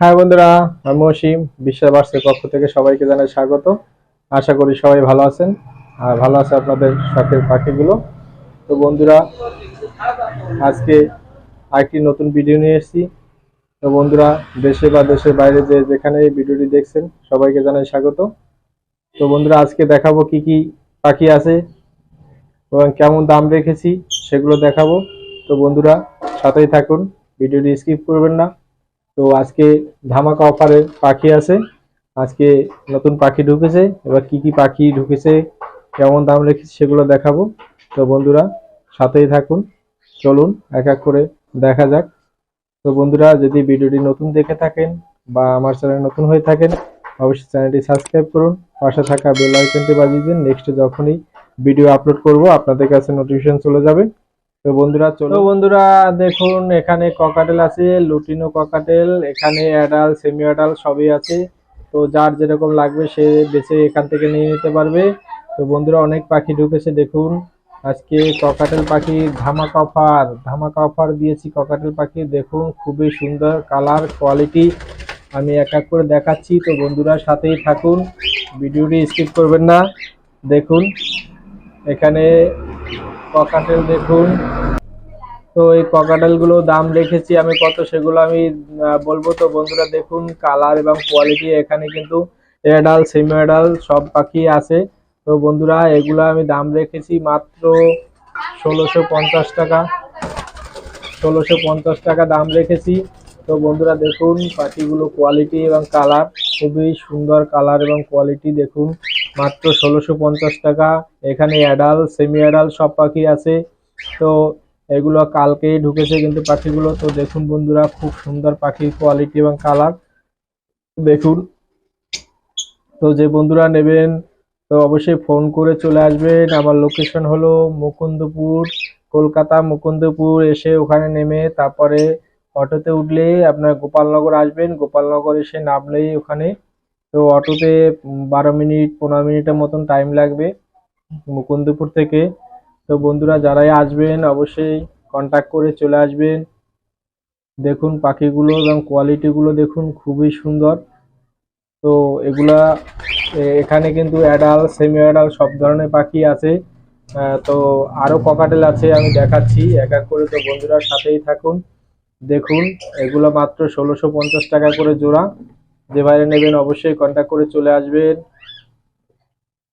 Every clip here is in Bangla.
হ্যাঁ বন্ধুরা আমি অসীম বিশ্বাস বার্সের পক্ষ থেকে সবাইকে জানাই স্বাগত। আশা করি সবাই ভালো আছেন, আর ভালো আছে আপনাদের শখের পাখিগুলো। তো বন্ধুরা, আজকে আরেকটি নতুন ভিডিও নিয়ে এসেছি। তো বন্ধুরা, দেশে বা দেশের বাইরে যে যেখানে এই ভিডিওটি দেখছেন, সবাইকে জানাই স্বাগত। তো বন্ধুরা, আজকে দেখাবো কি কি পাখি আছে এবং কেমন দাম রেখেছি সেগুলো দেখাবো। তো বন্ধুরা, সাথেই থাকুন ভিডিওটি স্কিপ করবেন না। তো আজকে ধামাকা অফারের পাখি আছে। আজকে নতুন পাখি ঢুকেছে। এবার কি কি পাখি ঢুকেছে, কেমন দাম রেখেছে সেগুলো দেখাবো। তো বন্ধুরা, সাথেই থাকুন। চলুন, এক এক করে দেখা যাক। তো বন্ধুরা, যদি ভিডিওটি নতুন দেখে থাকেন বা আমার চ্যানেল নতুন হয়ে থাকেন, অবশ্যই চ্যানেলটি সাবস্ক্রাইব করুন। পাশে থাকা বেল আইকনটি বাজিয়ে দিন। নেক্সট যখনই ভিডিও আপলোড করব, আপনাদের কাছে নোটিফিকেশন চলে যাবে। তো বন্ধুরা চলো বন্ধুরা দেখুন এখানে ককাটেল আছে লুটিনো ককাটেল এখানে অ্যাডাল সেমি অ্যাডাল সবই আছে। তো যার যেরকম লাগবে সে বেছে এখান থেকে নিয়ে নিতে পারবে। তো বন্ধুরা অনেক পাখি ঢুকেছে দেখুন। আজকে ককাটেল পাখি ধামাকা অফার ধামাকা অফার দিয়েছি ককাটেল পাখি দেখুন খুবই সুন্দর কালার কোয়ালিটি আমি এক এক করে দেখাচ্ছি তো বন্ধুরা সাথেই থাকুন। ভিডিওটি স্কিপ করবেন না। দেখুন এখানে ককাটেল দেখুন। তো এই ককাটেলগুলো দাম রেখেছি আমি কত সেগুলো আমি বলব তো বন্ধুরা দেখুন কালার এবং কোয়ালিটি এখানে কিন্তু এডাল সেমি এডাল সব পাখি আছে। তো বন্ধুরা এগুলো আমি দাম রেখেছি মাত্র ষোলোশো পঞ্চাশ টাকা। ষোলোশো পঞ্চাশ টাকা দাম রেখেছি। তো বন্ধুরা দেখুন পাখিগুলো কোয়ালিটি এবং কালার খুবই সুন্দর কালার এবং কোয়ালিটি দেখুন। মাত্র ষোলোশো পঞ্চাশ টাকা। এখানে অ্যাডাল সেমি অ্যাডাল সব পাখি আছে। তো এগুলো কালকেই ঢুকেছে কিন্তু পাখিগুলো। তো দেখুন বন্ধুরা, খুব সুন্দর পাখির কোয়ালিটি এবং কালার দেখুন। তো যে বন্ধুরা নেবেন, তো অবশ্যই ফোন করে চলে আসবেন। আমার লোকেশন হলো মুকুন্দপুর, কলকাতা মুকুন্দপুর। এসে ওখানে নেমে তারপরে অটোতে উঠলে আপনার গোপালনগর আসবেন। গোপালনগর এসে নামলেই ওখানে। তো অটোতে বারো মিনিট, পনেরো মিনিটের মতন টাইম লাগবে মুকুন্দপুর থেকে। তো বন্ধুরা, যারাই আসবেন অবশ্যই কন্টাক্ট করে চলে আসবেন। দেখুন পাখিগুলো এবং কোয়ালিটিগুলো দেখুন, খুবই সুন্দর। তো এগুলা এখানে কিন্তু অ্যাডাল সেমি অ্যাডাল সব ধরনের পাখি আছে। তো আরও ককাটেল আছে আমি দেখাচ্ছি, এক এক করে তো বন্ধুরা সাথেই থাকুন। দেখুন, এগুলো মাত্র ষোলোশো টাকা করে জোড়া। যে বাইরে নেবেন অবশ্যই কন্ট্যাক্ট করে চলে আসবেন।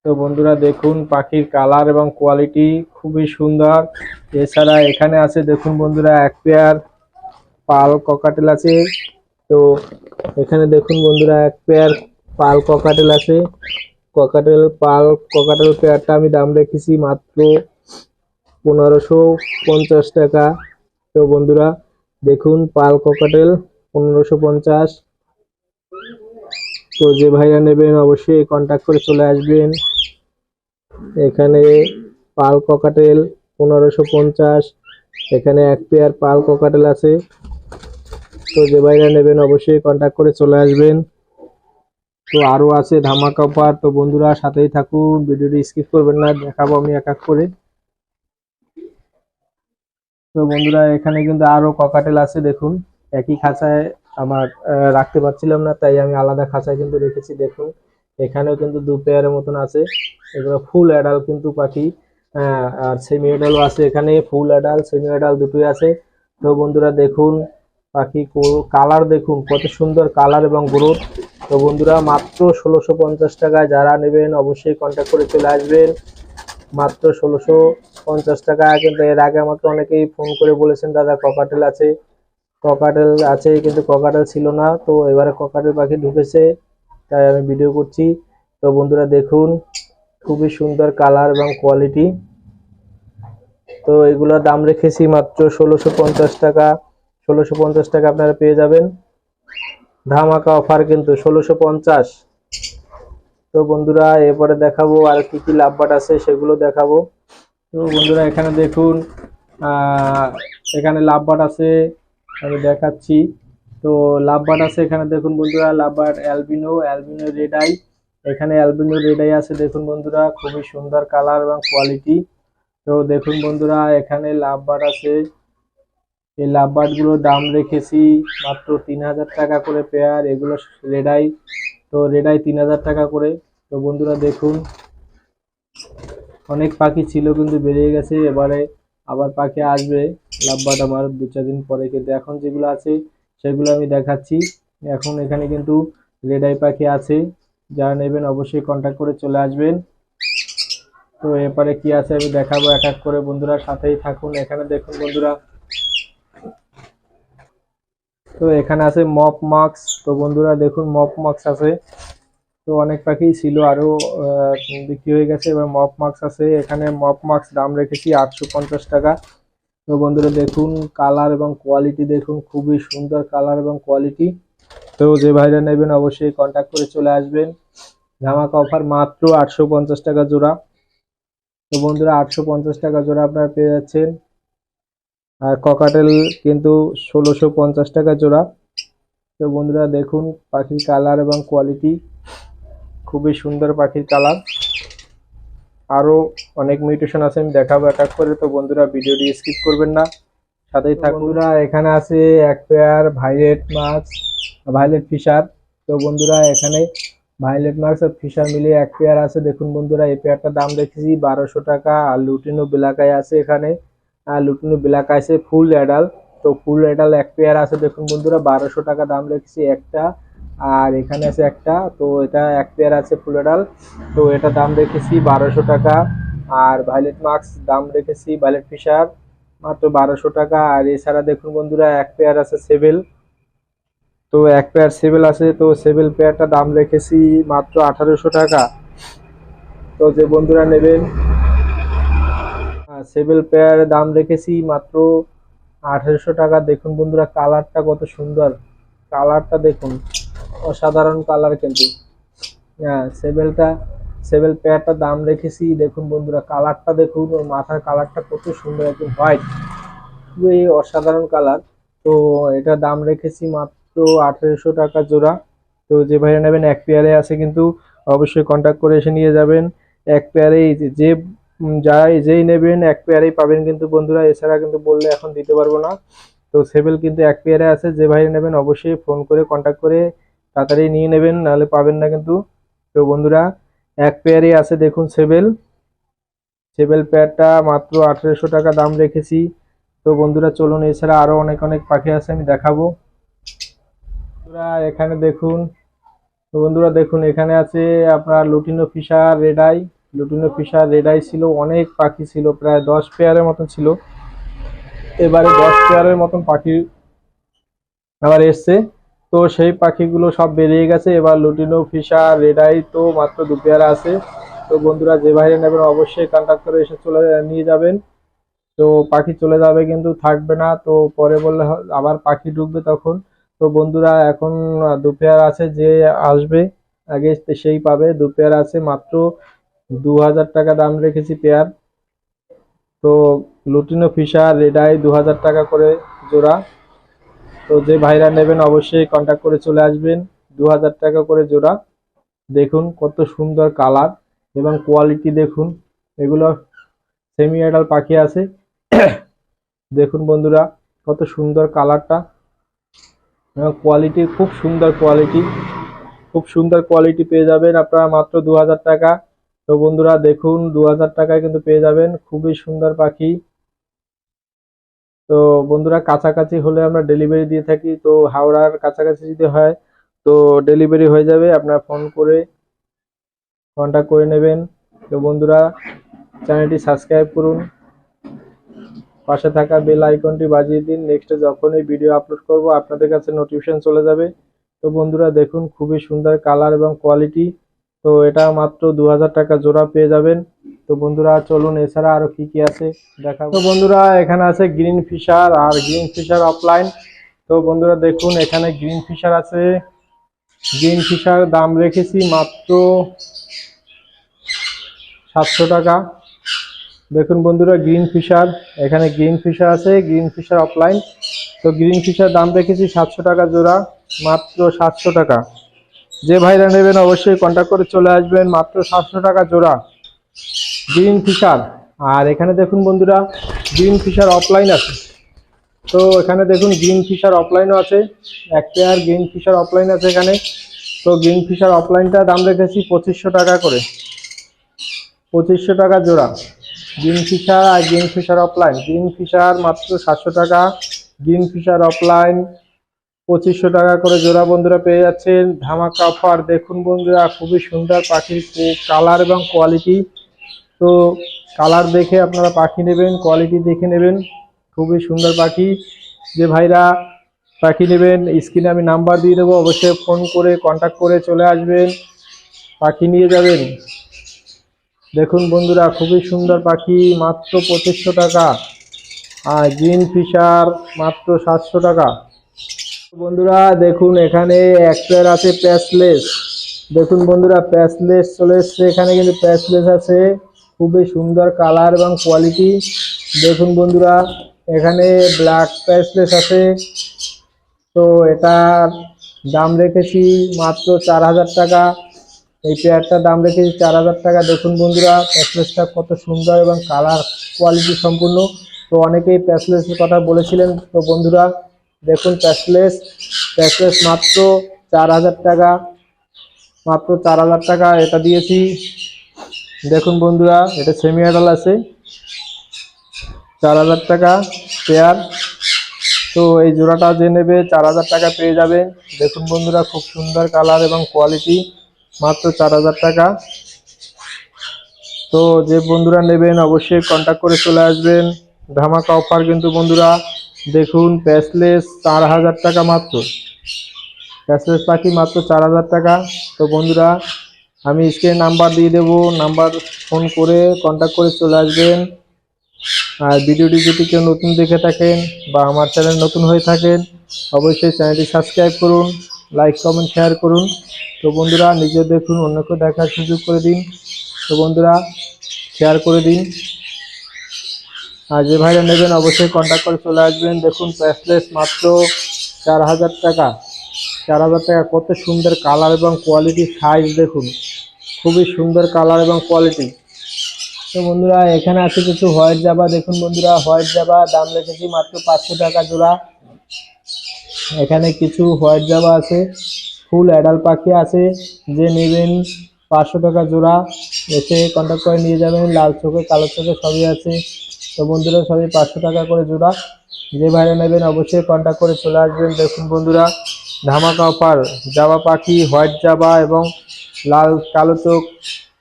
তো বন্ধুরা দেখুন, পাখির কালার এবং কোয়ালিটি খুবই সুন্দর। এছাড়া এখানে আছে, দেখুন বন্ধুরা, এক পেয়ার পাল ককাটেল আছে। তো এখানে দেখুন বন্ধুরা, এক পেয়ার পাল ককাটেল আছে। ককাটেল পাল ককাটেল পেয়ারটা আমি দাম রেখেছি মাত্র পনেরোশো পঞ্চাশ টাকা। তো বন্ধুরা, দেখুন পাল ককাটেল পনেরোশো পঞ্চাশ। তো যে ভাইরা নেবেন অবশ্যই কন্ট্যাক্ট করে চলে আসবেন। এখানে পাল ককাটেল পনেরোশো পঞ্চাশ, এখানে এক পেয়ার পাল ককাটেল আছে। তো যে ভাইরা নেবেন অবশ্যই কন্ট্যাক্ট করে চলে আসবেন। তো আরও আছে ধামাকা অফার তো বন্ধুরা সাথেই থাকুন, ভিডিওটি স্কিপ করবেন না, দেখাবো আমি এক এক করে। তো বন্ধুরা এখানে কিন্তু আরও ককাটেল আছে, দেখুন। একই খাঁচায় আমার রাখতে পারছিলাম না, তাই আমি আলাদা খাঁচায় কিন্তু রেখেছি, দেখুন। এখানেও কিন্তু দু পেয়ারের মতন আছে। এগুলো ফুল অ্যাডাল কিন্তু পাখি আর সেমি অ্যাডালও আছে এখানে ফুল অ্যাডাল সেমি অ্যাডাল দুটোই আছে। তো বন্ধুরা দেখুন, পাখি কালার দেখুন, কত সুন্দর কালার এবং গ্রোথ তো বন্ধুরা মাত্র ষোলোশো পঞ্চাশ টাকায় যারা নেবেন অবশ্যই কন্ট্যাক্ট করে চলে আসবেন। মাত্র ষোলোশো পঞ্চাশ টাকা কিন্তু এর আগে আমাকে অনেকেই ফোন করে বলেছেন, দাদা কপাটেল আছে। ককাটেল আছে কিন্তু ককাটেল ছিল না। তো এবারে ককাটেল পাখি ঢুকেছে, তাই আমি ভিডিও করছি। তো বন্ধুরা দেখুন, খুবই সুন্দর কালার এবং কোয়ালিটি তো এগুলোর দাম রেখেছি মাত্র ষোলোশো পঞ্চাশ টাকা। ষোলোশো পঞ্চাশ টাকা আপনারা পেয়ে যাবেন। ধামাকা অফার কিন্তু ষোলোশো পঞ্চাশ। তো বন্ধুরা, এরপরে দেখাবো আর কি কি লাভবাট আছে, সেগুলো দেখাবো। তো বন্ধুরা, এখানে দেখুন এখানে লাভবাট আছে আমি দেখাচ্ছি। তো লাভবাট আছে এখানে দেখুন বন্ধুরা lovebird albino albino red eye এখানে অ্যালবিনো রেড আই আছে দেখুন বন্ধুরা, খুবই সুন্দর কালার এবং কোয়ালিটি তো দেখুন বন্ধুরা, এখানে লাভবাট আছে। এই লাভবার্ডগুলোর দাম রেখেছি মাত্র তিন হাজার টাকা করে পেয়ার এগুলো রেডাই তো রেডাই তিন হাজার টাকা করে। তো বন্ধুরা দেখুন, অনেক পাখি ছিল কিন্তু বেরিয়ে গেছে, এবারে আবার পাখি আসবে। লাভবার্ড আমার দু চার দিন পরে। কিন্তু এখন যেগুলো আছে সেগুলো আমি দেখাচ্ছি। এখন এখানে কিন্তু রেডাই পাখি আছে। যারা নেবেন অবশ্যই কন্ট্যাক্ট করে চলে আসবেন। তো এরপরে কি আছে আমি দেখাবো এক এক করে বন্ধুরা সাথেই থাকুন। এখানে দেখুন বন্ধুরা। তো এখানে আছে মপ মাস্ক তো বন্ধুরা দেখুন মপ মাস্ক আছে। তো অনেক পাখি ছিল আরও আহ, বিক্রি হয়ে গেছে। এবার মপ মাস্ক আছে। এখানে মপ মাস্ক দাম রেখেছি আটশো পঞ্চাশ টাকা। তো বন্ধুরা দেখুন কালার এবং কোয়ালিটি দেখুন, খুবই সুন্দর কালার এবং কোয়ালিটি তো যে ভাইরা নেবেন অবশ্যই কন্ট্যাক্ট করে চলে আসবেন। ধামাকা অফার মাত্র আটশো পঞ্চাশ টাকা জোড়া। তো বন্ধুরা, আটশো পঞ্চাশ টাকা জোড়া আপনারা পেয়ে যাচ্ছেন। আর ককাটেল কিন্তু ষোলোশো টাকা জোড়া। তো বন্ধুরা দেখুন, পাখির কালার এবং কোয়ালিটি খুবই সুন্দর পাখির কালার আরও অনেক মিউটেশন আছে আমি দেখাবো এক এক করে তো বন্ধুরা ভিডিওটি স্কিপ করবেন না। সাথেই থাকুন। বন্ধুরা এখানে আছে এক পেয়ার ভাইলেট মাছ ভাইলেট ফিশার তো বন্ধুরা এখানে ভাইলেট মাছ আর ফিশার মিলিয়ে এক পেয়ার আছে। দেখুন বন্ধুরা এই পেয়ারটার দাম রেখেছি বারোশো টাকা। আর লুটিনো বেলাকায় আছে এখানে। আর লুটিনো বেলাকা আছে ফুল অ্যাডাল তো ফুল অ্যাডাল এক পেয়ার আছে। দেখুন বন্ধুরা বারোশো টাকা দাম রেখেছি একটা। আর এখানে আছে একটা, তো এটা এক পেয়ার আছে ফুল অ্যাডাল তো এটা দাম রেখেছি বারোশো টাকা। আর ভাইলেট মাস্ক দাম রেখেছি ভাইলেট ফিশার মাত্র বারোশো টাকা। আর এছাড়া দেখুন বন্ধুরা, এক পেয়ার আছে সেভেল তো এক পেয়ার সেভেল আছে, তো সেভেল পেয়ারটা দাম রেখেছি মাত্র আঠারোশো টাকা। তো যে বন্ধুরা নেবেন সেভেল পেয়ার দাম রেখেছি মাত্র আঠারোশো টাকা। দেখুন বন্ধুরা কালারটা কত সুন্দর। কালারটা দেখুন। অসাধারণ কালার কিন্তু। হ্যাঁ সেভেলটা সেভেল পেয়ারটা দাম রেখেছি। দেখুন বন্ধুরা কালারটা দেখুন, ওর মাথার কালারটা কত সুন্দর, একদম হোয়াইট খুবই অসাধারণ কালার তো এটা দাম রেখেছি মাত্র আঠেরোশো টাকা জোড়া। তো যে ভাইরা নেবেন এক পেয়ারে আছে কিন্তু অবশ্যই কন্ট্যাক্ট করে এসে নিয়ে যাবেন। এক পেয়ারেই যে- যাই, যেই নেবেন, এক পেয়ারেই পাবেন কিন্তু বন্ধুরা। এছাড়া কিন্তু বললে এখন দিতে পারব না। তো সেভেল কিন্তু এক পেয়ারে আছে। যে ভাই নেবেন অবশ্যই ফোন করে কন্ট্যাক্ট করে তাড়াতাড়ি নিয়ে নেবেন, নাহলে পাবেন না কিন্তু। তো বন্ধুরা, এক পেয়ারে আছে দেখুন সেবেল। সেবেল পেয়ারটা মাত্র আঠেরোশো টাকা দাম রেখেছি। তো বন্ধুরা, চলুন, এছাড়া আরও অনেক অনেক পাখি আছে, আমি দেখাবো। বন্ধুরা, এখানে দেখুন, তো বন্ধুরা, দেখুন, এখানে আছে আপনার lutino Fischer red eye lutino Fischer red eye ছিল, অনেক পাখি ছিল, প্রায় দশ পেয়ারের মতন ছিল। এবারে দশ পেয়ারের মতন পাখি আবার এসছে। তো সেই পাখিগুলো সব বেরিয়ে গেছে। এবার লুটিনো ফিশার রেডাই তো মাত্র দু পেয়ারা আছে। তো বন্ধুরা, যে বাইরে নেবেন অবশ্যই কন্ট্যাক্ট করে এসে চলে, নিয়ে যাবেন। তো পাখি চলে যাবে কিন্তু থাকবে না। তো পরে বললে আবার পাখি ঢুকবে তখন। তো বন্ধুরা, এখন দু পেয়ার আছে, যে আসবে আগে সেই পাবে। দু পেয়ার আছে, মাত্র দু হাজার টাকা দাম রেখেছি পেয়ার। তো লুটিনো ফিশার রেডাই দু হাজার টাকা করে জোড়া। তো যে ভাইরা নেবেন অবশ্যই কন্ট্যাক্ট করে চলে আসবেন। দু হাজার টাকা করে জোড়া। দেখুন কত সুন্দর কালার এবং কোয়ালিটি দেখুন। এগুলো সেমি অ্যাডাল পাখি আছে। দেখুন বন্ধুরা, কত সুন্দর কালারটা এবং কোয়ালিটি খুব সুন্দর কোয়ালিটি খুব সুন্দর কোয়ালিটি পেয়ে যাবেন আপনারা মাত্র দু হাজার টাকা। তো বন্ধুরা, দেখুন দু হাজার টাকায় কিন্তু পেয়ে যাবেন। খুবই সুন্দর পাখি। তো বন্ধুরা, কাছাকাছি হলে আমরা ডেলিভারি দিয়ে থাকি। তো হাওড়ার কাছাকাছি যদি হয়, তো ডেলিভারি হয়ে যাবে। আপনারা ফোন করে কন্ট্যাক্ট করে নেবেন। তো বন্ধুরা চ্যানেলটি সাবস্ক্রাইব করুন। পাশে থাকা বেল আইকনটি বাজিয়ে দিন। নেক্সট যখনই ভিডিও আপলোড করব, আপনাদের কাছে নোটিফিকেশন চলে যাবে। তো বন্ধুরা, দেখুন, খুবই সুন্দর কালার এবং কোয়ালিটি তো এটা মাত্র দু হাজার টাকা জোড়া পেয়ে যাবেন। তো বন্ধুরা, চলুন এছাড়া আরও কি কি আছে দেখাবো। তো বন্ধুরা, এখানে আছে গ্রিন ফিশার আর গ্রিন ফিশার অফলাইন তো বন্ধুরা, দেখুন, এখানে গ্রিন ফিশার আছে। গ্রিন ফিশার দাম রেখেছি মাত্র সাতশো টাকা। দেখুন বন্ধুরা গ্রিন ফিশার এখানে গ্রিন ফিশার আছে গ্রিন ফিশার অফলাইন তো গ্রিন ফিশার দাম রেখেছি সাতশো টাকা জোড়া, মাত্র সাতশো টাকা। যে ভাইরা নেবেন, অবশ্যই কন্ট্যাক্ট করে চলে আসবেন, মাত্র সাতশো টাকা জোড়া। Green Fischer. আর এখানে দেখুন বন্ধুরা, গ্রিন ফিশার অফলাইন আছে। তো এখানে দেখুন গ্রিন ফিশার অফলাইনও আছে, এক পেয়ার গ্রিন ফিশার অফলাইন আছে এখানে। তো গ্রিন ফিশার অফলাইনটা দাম রেখেছি পঁচিশশো টাকা করে। পঁচিশশো টাকা জোড়া। গ্রিন ফিশার আর green Fischer opaline green Fischer মাত্র সাতশো টাকা। গ্রিন ফিশার অফলাইন পঁচিশশো টাকা করে জোড়া বন্ধুরা পেয়ে যাচ্ছেন। ধামাকা অফার দেখুন বন্ধুরা, খুবই সুন্দর পাখির কালার এবং কোয়ালিটি তো কালার দেখে আপনারা পাখি নেবেন কোয়ালিটি দেখে নেবেন। খুবই সুন্দর পাখি। যে ভাইরা পাখি নেবেন স্ক্রিনে আমি নাম্বার দিয়ে দেবো, অবশ্যই ফোন করে কন্ট্যাক্ট করে চলে আসবেন। পাখি নিয়ে যাবেন। দেখুন বন্ধুরা, খুবই সুন্দর পাখি, মাত্র পঁচিশশো টাকা। আর গ্রিন ফিশার মাত্র সাতশো টাকা। বন্ধুরা, দেখুন এখানে এক আছে প্যাসলেস দেখুন বন্ধুরা প্যাসলেস চলে এসছে। এখানে কিন্তু প্যাসলেস আছে। খুবই সুন্দর কালার এবং কোয়ালিটি দেখুন বন্ধুরা, এখানে ব্ল্যাক প্যাসলেস আছে। তো এটার দাম রেখেছি মাত্র চার হাজার টাকা। এই পেয়ারটার দাম রেখেছি চার হাজার টাকা। দেখুন বন্ধুরা প্যাসলেসটা কত সুন্দর এবং কালার কোয়ালিটি সম্পূর্ণ। তো অনেকেই প্যাসলেসের কথা বলেছিলেন। তো বন্ধুরা, দেখুন প্যাসলেস প্যাসলেস মাত্র চার হাজার টাকা। মাত্র চার হাজার টাকা এটা দিয়েছি। দেখুন বন্ধুরা, এটা সেমি অ্যাডাল আছে। চার হাজার টাকা পেয়ার তো এই জোড়াটা যে নেবে, চার হাজার টাকা পেয়ে যাবে। দেখুন বন্ধুরা, খুব সুন্দর কালার এবং কোয়ালিটি মাত্র চার হাজার টাকা। তো যে বন্ধুরা নেবেন, অবশ্যই কন্ট্যাক্ট করে চলে আসবেন। ধামাকা অফার কিন্তু বন্ধুরা। দেখুন প্যাসলেস চার হাজার টাকা মাত্র। প্যাসলেস পাখি মাত্র চার হাজার টাকা। তো বন্ধুরা আমি স্ক্রিনে নাম্বার দিয়ে দেবো, নাম্বার ফোন করে কন্ট্যাক্ট করে চলে আসবেন। আর ভিডিওটি যদি কেউ নতুন দেখে থাকেন বা আমার চ্যানেল নতুন হয়ে থাকেন, অবশ্যই চ্যানেলটি সাবস্ক্রাইব করুন লাইক কমেন্ট শেয়ার করুন। তো বন্ধুরা নিজে দেখুন, অন্যকে দেখার সুযোগ করে দিন। তো বন্ধুরা শেয়ার করে দিন। আর যে ভাইরা নেবেন, অবশ্যই কন্ট্যাক্ট করে চলে আসবেন। দেখুন প্যাসলেস মাত্র চার হাজার টাকা। চার হাজার টাকা, কত সুন্দর কালার এবং কোয়ালিটি সাইজ দেখুন। খুবই সুন্দর কালার এবং কোয়ালিটি তো বন্ধুরা, এখানে আছে কিছু হোয়াইট জাবা দেখুন বন্ধুরা হোয়াইট জাবা দাম রেখেছি মাত্র পাঁচশো টাকা জোড়া। এখানে কিছু হোয়াইট জাবা আছে ফুল অ্যাডাল পাখি আছে, যে নেবেন পাঁচশো টাকা জোড়া। এসে কন্ট্যাক্ট করে নিয়ে যাবেন, লাল চোখে, কালো চোখে সবই আছে। তো বন্ধুরা, সবই পাঁচশো টাকা করে জোড়া। যে ভাইরা নেবেন অবশ্যই কন্ট্যাক্ট করে চলে আসবেন। দেখুন বন্ধুরা, ধামাকা অফার জাবা পাখি হোয়াইট জাবা এবং লাল, কালো চোখ।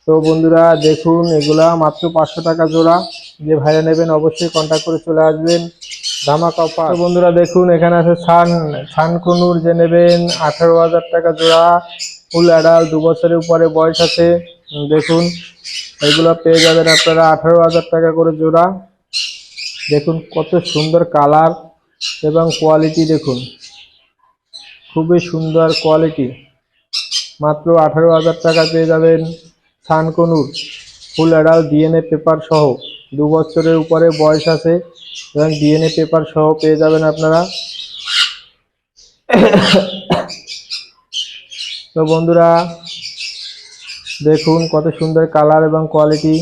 তো বন্ধুরা, দেখুন, এগুলা মাত্র পাঁচশো টাকা জোড়া। যে ভাইরা নেবেন অবশ্যই কন্ট্যাক্ট করে চলে আসবেন। ধামাকা অফার তো বন্ধুরা, দেখুন, এখানে আছে ছান ছানকুনুর যে নেবেন, আঠারো হাজার টাকা জোড়া। ফুল অ্যাডাল দু বছরের উপরে বয়স আছে। দেখুন, এগুলো পেয়ে যাবেন আপনারা আঠারো হাজার টাকা করে জোড়া। দেখুন, কত সুন্দর কালার এবং কোয়ালিটি দেখুন। খুবই সুন্দর কোয়ালিটি মাত্র আঠারো হাজার টাকা পেয়ে যাবেন sun conure, full adult DNA paper সহ। দু বছরের উপরে বয়স আছে, এবং ডিএনএ পেপার সহ পেয়ে যাবেন আপনারা। তো বন্ধুরা, দেখুন কত সুন্দর কালার এবং কোয়ালিটি।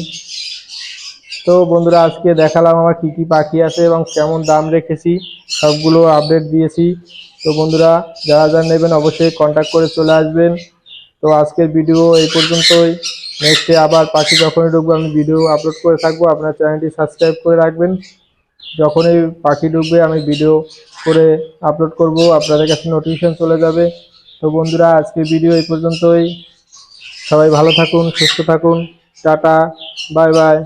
তো বন্ধুরা, আজকে দেখালাম আমার কি কি পাখি আছে এবং কেমন দাম রেখেছি, সবগুলো আপডেট দিয়েছি। তো বন্ধুরা, যারা যারা নেবেন অবশ্যই কন্ট্যাক্ট করে চলে আসবেন। তো আজকের ভিডিও এই পর্যন্তই। নেক্সটে আবার পাখি যখনই ঢুকবো, আমি ভিডিও আপলোড করে থাকব। আপনার চ্যানেলটি সাবস্ক্রাইব করে রাখবেন। যখনই পাখি ঢুকবে, আমি ভিডিও করে আপলোড করব। আপনাদের কাছে নোটিফিকেশান চলে যাবে। তো বন্ধুরা, আজকের ভিডিও এই পর্যন্তই। সবাই ভালো থাকুন, সুস্থ থাকুন। Tata bye bye